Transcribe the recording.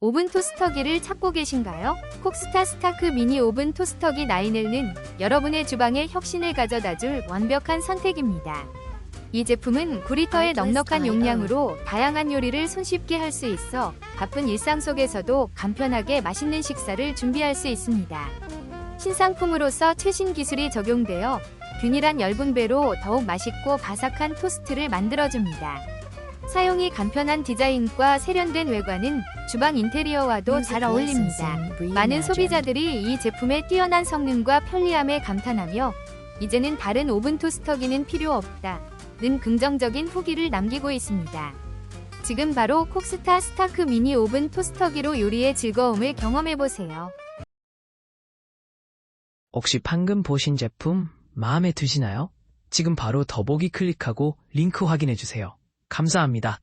오븐 토스터기를 찾고 계신가요? 콕스타 스타크 미니 오븐 토스터기 9L는 여러분의 주방에 혁신을 가져다줄 완벽한 선택입니다. 이 제품은 9리터의 넉넉한 용량으로 다양한 요리를 손쉽게 할 수 있어 바쁜 일상 속에서도 간편하게 맛있는 식사를 준비할 수 있습니다. 신상품으로서 최신 기술이 적용되어 균일한 열분배로 더욱 맛있고 바삭한 토스트를 만들어줍니다. 사용이 간편한 디자인과 세련된 외관은 주방 인테리어와도 잘 어울립니다. 많은 소비자들이 이 제품의 뛰어난 성능과 편리함에 감탄하며 이제는 다른 오븐 토스터기는 필요 없다. 는 긍정적인 후기를 남기고 있습니다. 지금 바로 콕스타 스타크 미니 오븐 토스터기로 요리의 즐거움을 경험해보세요. 혹시 방금 보신 제품 마음에 드시나요? 지금 바로 더보기 클릭하고 링크 확인해주세요. 감사합니다.